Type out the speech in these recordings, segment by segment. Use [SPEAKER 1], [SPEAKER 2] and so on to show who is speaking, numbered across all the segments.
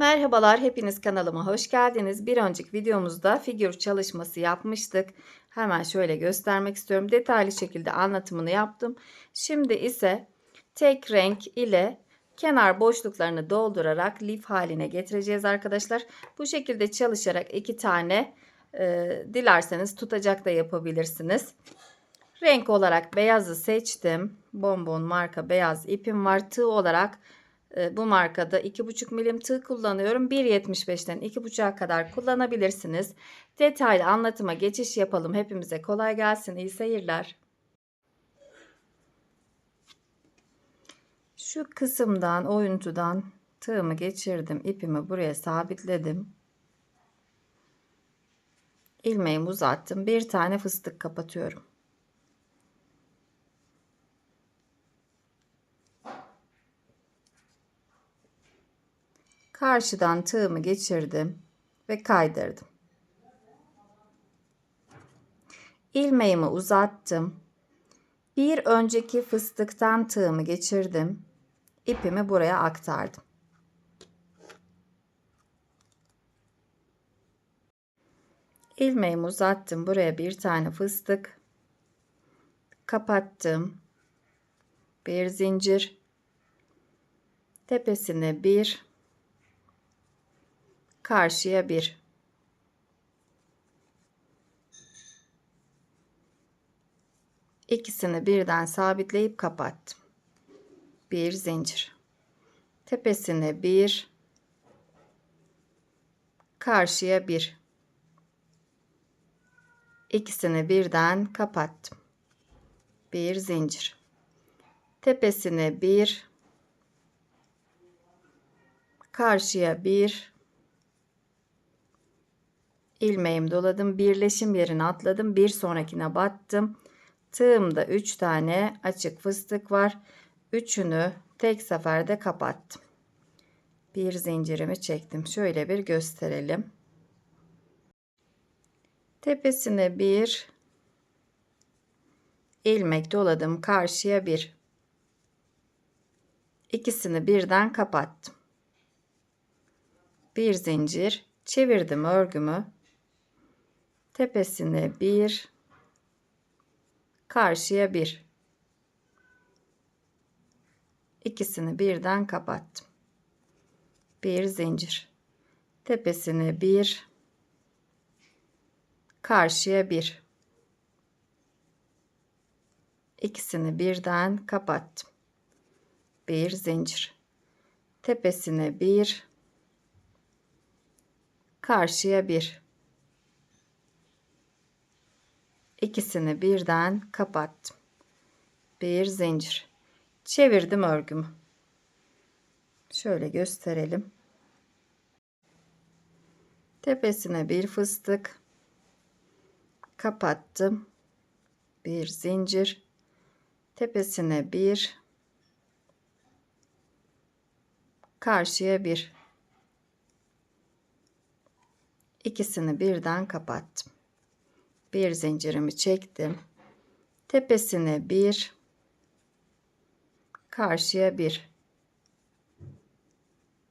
[SPEAKER 1] Merhabalar, hepiniz kanalıma hoş geldiniz. Bir önceki videomuzda figür çalışması yapmıştık. Hemen şöyle göstermek istiyorum. Detaylı şekilde anlatımını yaptım. Şimdi ise tek renk ile kenar boşluklarını doldurarak lif haline getireceğiz arkadaşlar. Bu şekilde çalışarak iki tane e, dilerseniz tutacak da yapabilirsiniz. Renk olarak beyazı seçtim. Bonbon marka beyaz ipim var. Tığ olarak bu markada 2,5 milim tığ kullanıyorum. 1.75'ten 2,5'a kadar kullanabilirsiniz. Detaylı anlatıma geçiş yapalım. Hepimize kolay gelsin. İyi seyirler. Şu kısımdan oyuntudan tığımı geçirdim. ipimi buraya sabitledim. ilmeğimi uzattım. Bir tane fıstık kapatıyorum. Karşıdan tığımı geçirdim ve kaydırdım. ilmeğimi uzattım. Bir önceki fıstıktan tığımı geçirdim. ipimi buraya aktardım. ilmeğimi uzattım. Buraya bir tane fıstık kapattım. Bir zincir tepesine bir karşıya bir. İkisini birden sabitleyip kapattım. Bir zincir. Tepesine bir. Karşıya bir. İkisini birden kapattım. Bir zincir. Tepesine bir. Karşıya bir ilmeğimi doladım birleşim yerine atladım bir sonrakine battım. Tığımda 3 tane açık fıstık var. Üçünü tek seferde kapattım. Bir zincirimi çektim. Şöyle bir gösterelim. Tepesine bir ilmek doladım. Karşıya bir. İkisini birden kapattım. Bir zincir. Çevirdim örgümü tepesine bir karşıya bir. İkisini birden kapattım. Bir zincir. Tepesine bir karşıya bir. İkisini birden kapattım. Bir zincir. Tepesine bir karşıya bir ikisini birden kapattım. Bir zincir. Çevirdim örgümü. Şöyle gösterelim. Tepesine bir fıstık. Kapattım. Bir zincir. Tepesine bir. Karşıya bir. İkisini birden kapattım bir zincirimi çektim. Tepesine bir karşıya bir.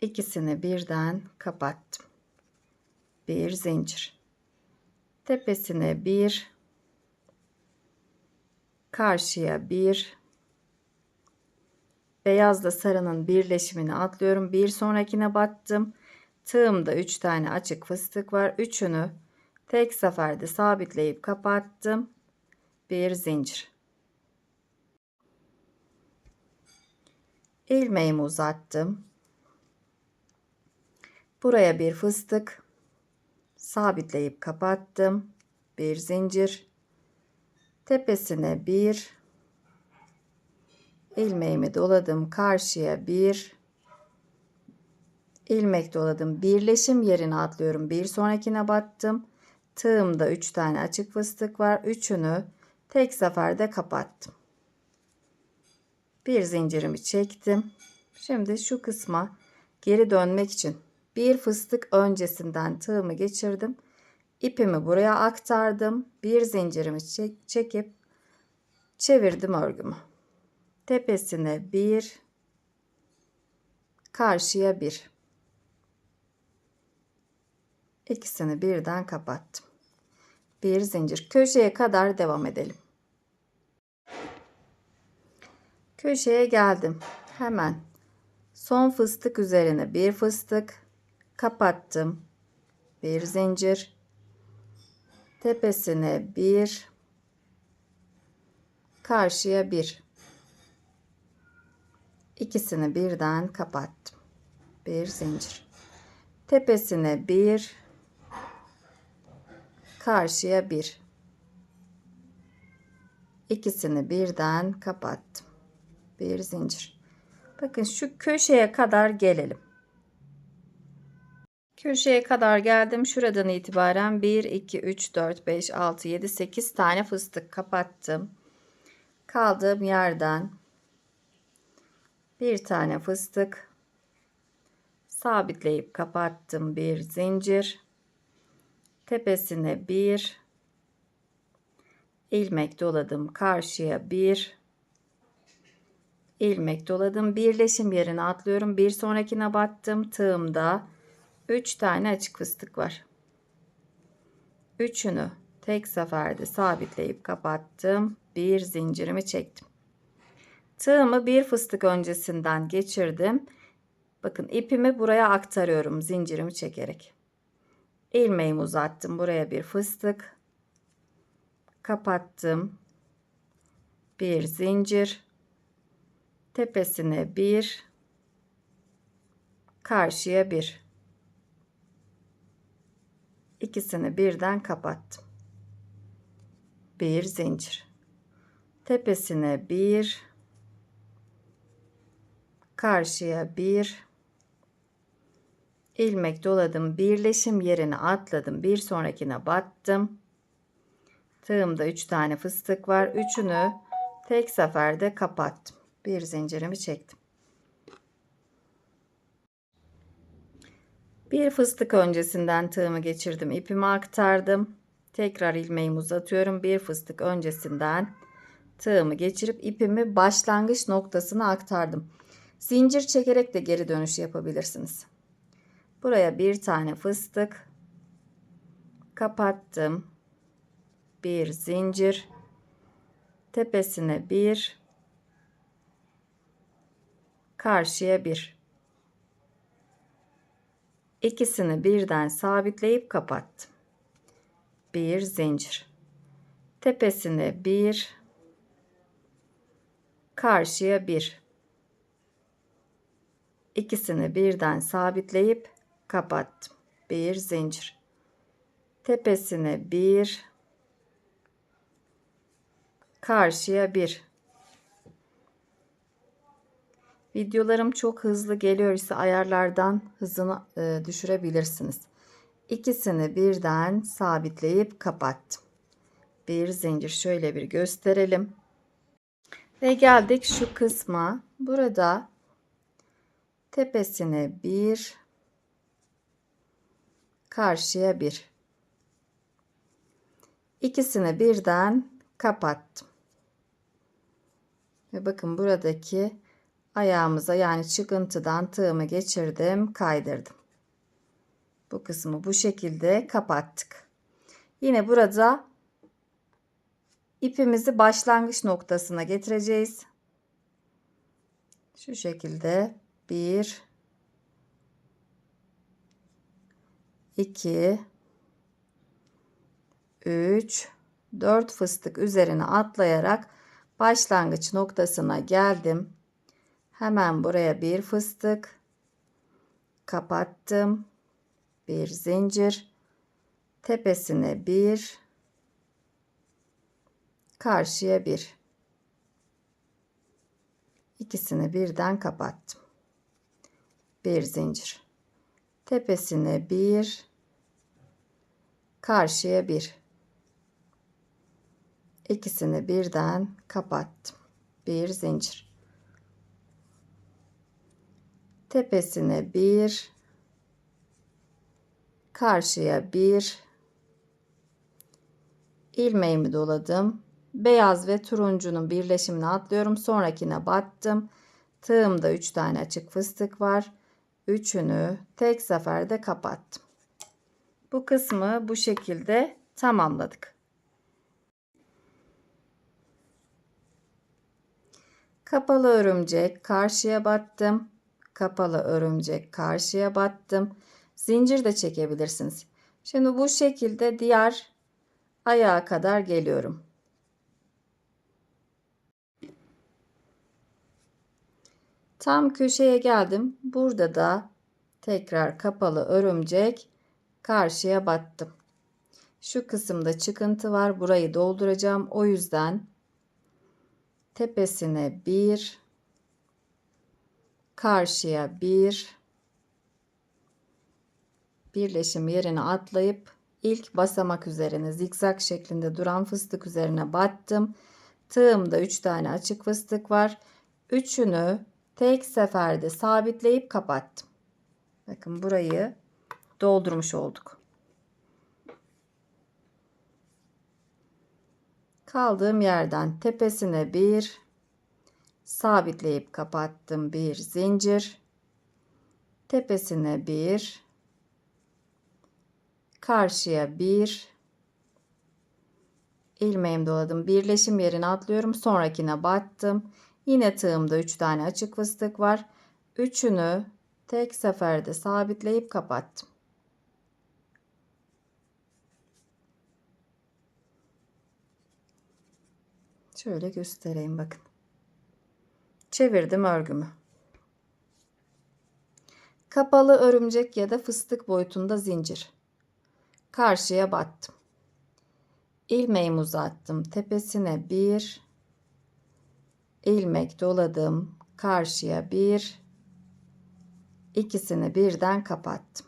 [SPEAKER 1] İkisini birden kapattım. Bir zincir. Tepesine bir karşıya bir. Beyazla sarının birleşimini atlıyorum. Bir sonrakine battım. Tığımda 3 tane açık fıstık var. Üçünü tek seferde sabitleyip kapattım. Bir zincir. İlmeğimi uzattım. Buraya bir fıstık. Sabitleyip kapattım. Bir zincir. Tepesine bir. İlmeğimi doladım karşıya bir. İlmek doladım. Birleşim yerine atlıyorum. Bir sonrakine battım tığımda 3 tane açık fıstık var. Üçünü tek seferde kapattım. Bir zincirimi çektim. Şimdi şu kısma geri dönmek için bir fıstık öncesinden tığımı geçirdim. İpimi buraya aktardım. Bir zincirimi çekip çevirdim örgümü. Tepesine bir karşıya bir İkisini birden kapattım. Bir zincir. Köşeye kadar devam edelim. Köşeye geldim. Hemen son fıstık üzerine bir fıstık kapattım. Bir zincir. Tepesine bir karşıya bir. İkisini birden kapattım. Bir zincir. Tepesine bir karşıya bir. İkisini birden kapattım. Bir zincir. Bakın şu köşeye kadar gelelim. Köşeye kadar geldim. Şuradan itibaren 1, 2, 3, 4, 5, 6, 7, 8 tane fıstık kapattım. Kaldığım yerden bir tane fıstık sabitleyip kapattım. Bir zincir. Tepesine bir ilmek doladım. Karşıya bir ilmek doladım. Birleşim yerine atlıyorum. Bir sonrakine battım. Tığımda 3 tane açık fıstık var. Üçünü tek seferde sabitleyip kapattım. Bir zincirimi çektim. Tığımı bir fıstık öncesinden geçirdim. Bakın ipimi buraya aktarıyorum zincirimi çekerek. İlmeğimi uzattım. Buraya bir fıstık. Kapattım. Bir zincir. Tepesine bir. Karşıya bir. İkisini birden kapattım. Bir zincir. Tepesine bir. Karşıya bir ilmek doladım. Birleşim yerine atladım. Bir sonrakine battım. Tığımda 3 tane fıstık var. Üçünü tek seferde kapattım. Bir zincirimi çektim. Bir fıstık öncesinden tığımı geçirdim. ipimi aktardım. Tekrar ilmeğimi uzatıyorum. Bir fıstık öncesinden tığımı geçirip ipimi başlangıç noktasına aktardım. Zincir çekerek de geri dönüş yapabilirsiniz. Buraya bir tane fıstık kapattım. Bir zincir. Tepesine bir. Karşıya bir. İkisini birden sabitleyip kapattım. Bir zincir. Tepesine bir. Karşıya bir. İkisini birden sabitleyip kapattım. Bir zincir. Tepesine bir. Karşıya bir. Videolarım çok hızlı geliyor ise ayarlardan hızını e, düşürebilirsiniz. İkisini birden sabitleyip kapattım. Bir zincir şöyle bir gösterelim. Ve geldik şu kısma. Burada tepesine bir karşıya bir. İkisini birden kapattım. Ve bakın buradaki ayağımıza yani çıkıntıdan tığımı geçirdim, kaydırdım. Bu kısmı bu şekilde kapattık. Yine burada ipimizi başlangıç noktasına getireceğiz. Şu şekilde bir 2 3 4 fıstık üzerine atlayarak başlangıç noktasına geldim. Hemen buraya bir fıstık kapattım. Bir zincir tepesine bir karşıya bir ikisini birden kapattım. Bir zincir tepesine bir karşıya bir. İkisini birden kapattım. Bir zincir. Tepesine bir karşıya bir. İlmeğimi doladım. Beyaz ve turuncunun birleşimini atlıyorum. Sonrakine battım. Tığımda 3 tane açık fıstık var üçünü tek seferde kapattım. Bu kısmı bu şekilde tamamladık. Kapalı örümcek karşıya battım. Kapalı örümcek karşıya battım. Zincir de çekebilirsiniz. Şimdi bu şekilde diğer ayağa kadar geliyorum. Tam köşeye geldim. Burada da tekrar kapalı örümcek karşıya battım. Şu kısımda çıkıntı var. Burayı dolduracağım. O yüzden tepesine bir karşıya bir birleşim yerine atlayıp ilk basamak üzerine zikzak şeklinde duran fıstık üzerine battım. Tığımda 3 tane açık fıstık var. Üçünü tek seferde sabitleyip kapattım. Bakın burayı doldurmuş olduk. Kaldığım yerden tepesine bir sabitleyip kapattım bir zincir. Tepesine bir karşıya bir ilmeğimi doladım. Birleşim yerine atlıyorum. Sonrakine battım. Yine tığımda 3 tane açık fıstık var. Üçünü tek seferde sabitleyip kapattım. Şöyle göstereyim bakın. Çevirdim örgümü. Kapalı örümcek ya da fıstık boyutunda zincir. Karşıya battım. İlmeğimi uzattım. Tepesine bir ilmek doladım. Karşıya bir ikisini birden kapattım.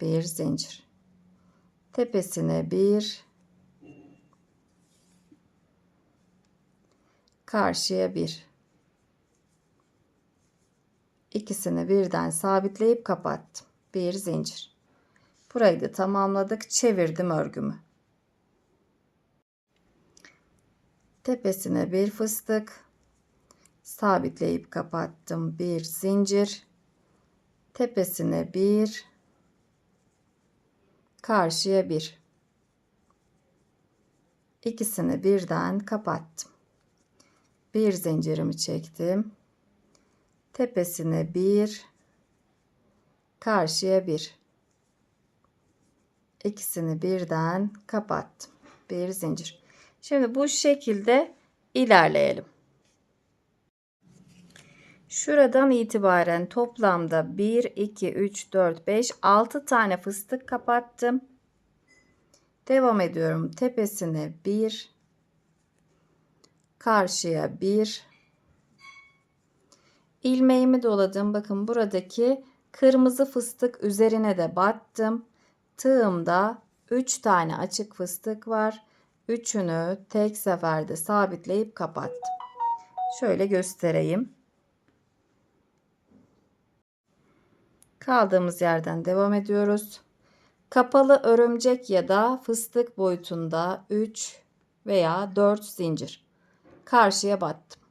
[SPEAKER 1] Bir zincir. Tepesine bir karşıya bir. İkisini birden sabitleyip kapattım. Bir zincir. Burayı da tamamladık. Çevirdim örgümü. Tepesine bir fıstık. Sabitleyip kapattım. Bir zincir. Tepesine bir. Karşıya bir. İkisini birden kapattım bir zincirimi çektim. Tepesine bir, karşıya bir. İkisini birden kapattım. Bir zincir. Şimdi bu şekilde ilerleyelim. Şuradan itibaren toplamda 1, 2, 3, 4, 5, 6 tane fıstık kapattım. Devam ediyorum. Tepesine 1, karşıya bir ilmeğimi doladım. Bakın buradaki kırmızı fıstık üzerine de battım. Tığımda 3 tane açık fıstık var. Üçünü tek seferde sabitleyip kapattım. Şöyle göstereyim. Kaldığımız yerden devam ediyoruz. Kapalı örümcek ya da fıstık boyutunda 3 veya 4 zincir karşıya battım.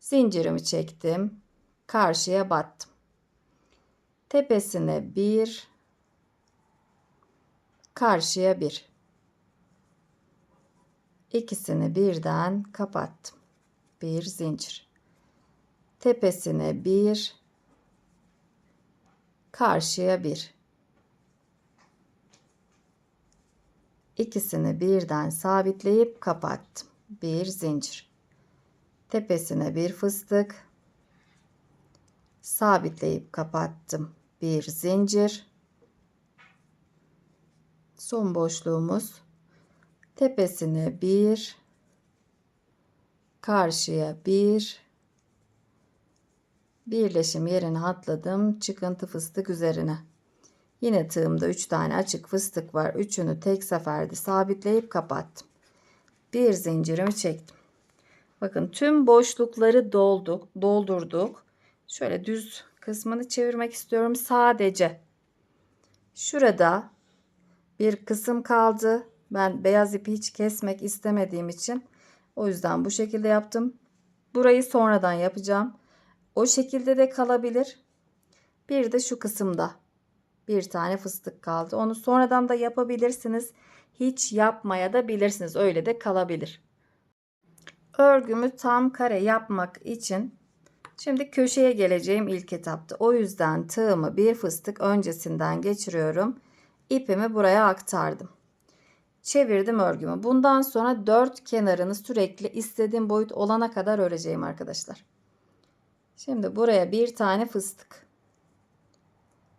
[SPEAKER 1] Zincirimi çektim. Karşıya battım. Tepesine bir, karşıya bir. İkisini birden kapattım. Bir zincir. Tepesine bir, karşıya bir. İkisini birden sabitleyip kapattım bir zincir. Tepesine bir fıstık. Sabitleyip kapattım. Bir zincir. Son boşluğumuz. Tepesine bir. Karşıya bir. Birleşim yerine atladım. Çıkıntı fıstık üzerine. Yine tığımda 3 tane açık fıstık var. Üçünü tek seferde sabitleyip kapattım bir zincirimi çektim. Bakın tüm boşlukları dolduk, doldurduk. Şöyle düz kısmını çevirmek istiyorum sadece. Şurada bir kısım kaldı. Ben beyaz ipi hiç kesmek istemediğim için o yüzden bu şekilde yaptım. Burayı sonradan yapacağım. O şekilde de kalabilir. Bir de şu kısımda Bir tane fıstık kaldı. Onu sonradan da yapabilirsiniz. Hiç yapmaya da bilirsiniz. Öyle de kalabilir. Örgümü tam kare yapmak için şimdi köşeye geleceğim ilk etapta. O yüzden tığımı bir fıstık öncesinden geçiriyorum. İpimi buraya aktardım. Çevirdim örgümü. Bundan sonra dört kenarını sürekli istediğim boyut olana kadar öreceğim arkadaşlar. Şimdi buraya bir tane fıstık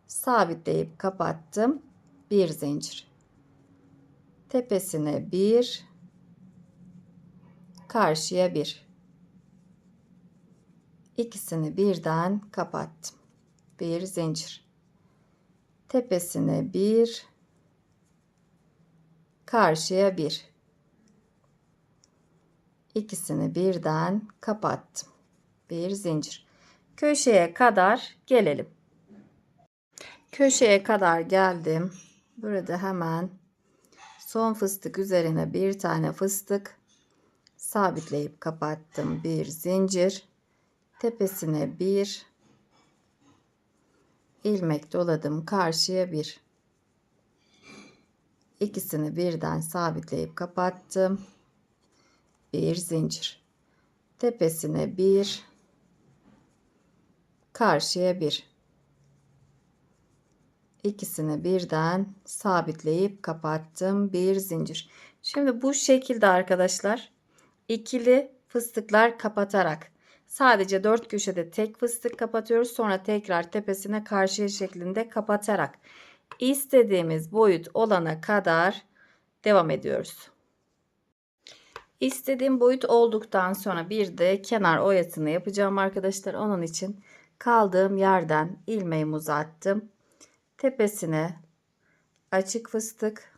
[SPEAKER 1] sabitleyip kapattım. Bir zincir. Tepesine bir, karşıya bir. İkisini birden kapattım. Bir zincir. Tepesine bir, karşıya bir. İkisini birden kapattım. Bir zincir. Köşeye kadar gelelim. Köşeye kadar geldim. Burada hemen son fıstık üzerine bir tane fıstık sabitleyip kapattım. Bir zincir. Tepesine bir ilmek doladım. Karşıya bir. İkisini birden sabitleyip kapattım. Bir zincir. Tepesine bir. Karşıya bir. İkisini birden sabitleyip kapattım. Bir zincir. Şimdi bu şekilde arkadaşlar ikili fıstıklar kapatarak sadece dört köşede tek fıstık kapatıyoruz. Sonra tekrar tepesine karşıya şeklinde kapatarak istediğimiz boyut olana kadar devam ediyoruz. İstediğim boyut olduktan sonra bir de kenar oyasını yapacağım arkadaşlar. Onun için kaldığım yerden ilmeğimi uzattım. Tepesine açık fıstık,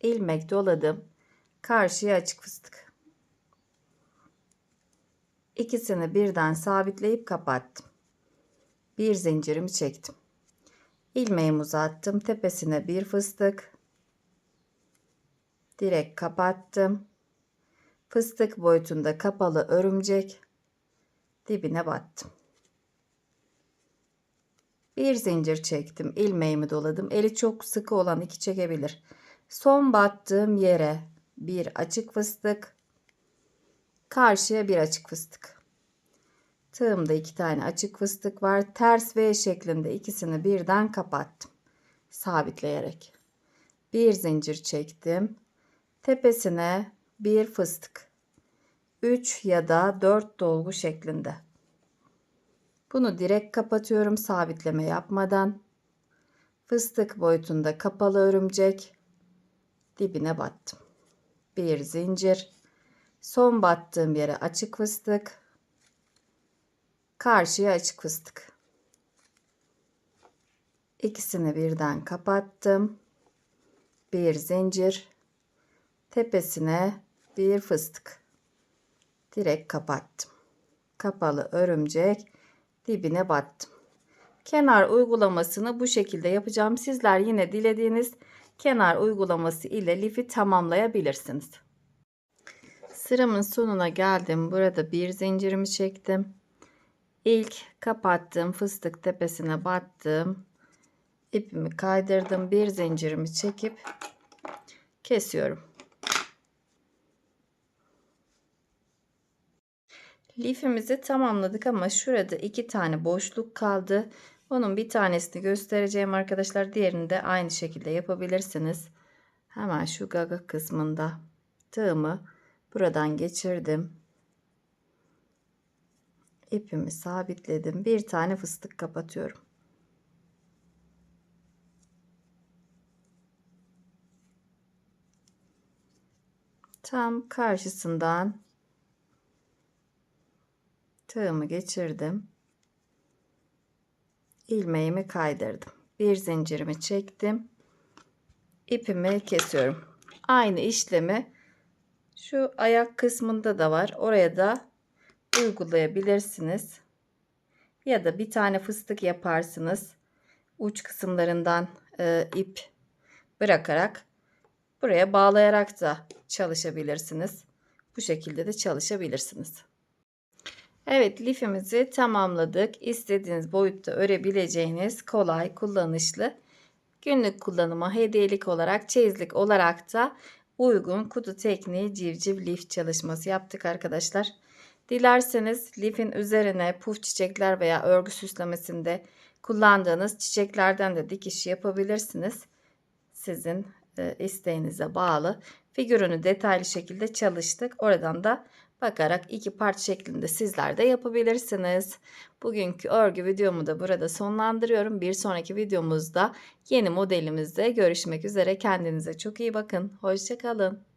[SPEAKER 1] ilmek doladım. Karşıya açık fıstık. İkisini birden sabitleyip kapattım. Bir zincirimi çektim. İlmeğimi uzattım. Tepesine bir fıstık. Direkt kapattım. Fıstık boyutunda kapalı örümcek dibine battım. Bir zincir çektim. ilmeğimi doladım. Eli çok sıkı olan iki çekebilir. Son battığım yere bir açık fıstık. Karşıya bir açık fıstık. Tığımda iki tane açık fıstık var. Ters V şeklinde ikisini birden kapattım. Sabitleyerek. Bir zincir çektim. Tepesine bir fıstık. 3 ya da 4 dolgu şeklinde. Bunu direkt kapatıyorum sabitleme yapmadan. Fıstık boyutunda kapalı örümcek dibine battım. Bir zincir. Son battığım yere açık fıstık. Karşıya açık fıstık. İkisini birden kapattım. Bir zincir. Tepesine bir fıstık. Direkt kapattım. Kapalı örümcek dibine battım. Kenar uygulamasını bu şekilde yapacağım. Sizler yine dilediğiniz kenar uygulaması ile lifi tamamlayabilirsiniz. Sıramın sonuna geldim. Burada bir zincirimi çektim. İlk kapattığım fıstık tepesine battım. İpimi kaydırdım. Bir zincirimi çekip kesiyorum. Lifimizi tamamladık ama şurada iki tane boşluk kaldı. Onun bir tanesini göstereceğim arkadaşlar. Diğerini de aynı şekilde yapabilirsiniz. Hemen şu gaga kısmında tığımı buradan geçirdim. İpimi sabitledim. Bir tane fıstık kapatıyorum. Tam karşısından tığımı geçirdim. ilmeğimi kaydırdım. Bir zincirimi çektim. ipimi kesiyorum. Aynı işlemi şu ayak kısmında da var. Oraya da uygulayabilirsiniz. Ya da bir tane fıstık yaparsınız. Uç kısımlarından e, ip bırakarak buraya bağlayarak da çalışabilirsiniz. Bu şekilde de çalışabilirsiniz. Evet lifimizi tamamladık. İstediğiniz boyutta örebileceğiniz kolay kullanışlı Günlük kullanıma hediyelik olarak çeyizlik olarak da uygun kutu tekniği civciv lif çalışması yaptık arkadaşlar. Dilerseniz lifin üzerine puf çiçekler veya örgü süslemesinde kullandığınız çiçeklerden de dikiş yapabilirsiniz. Sizin e, isteğinize bağlı. Figürünü detaylı şekilde çalıştık. Oradan da bakarak iki part şeklinde sizler de yapabilirsiniz. Bugünkü örgü videomu da burada sonlandırıyorum. Bir sonraki videomuzda yeni modelimizde görüşmek üzere. Kendinize çok iyi bakın. Hoşçakalın.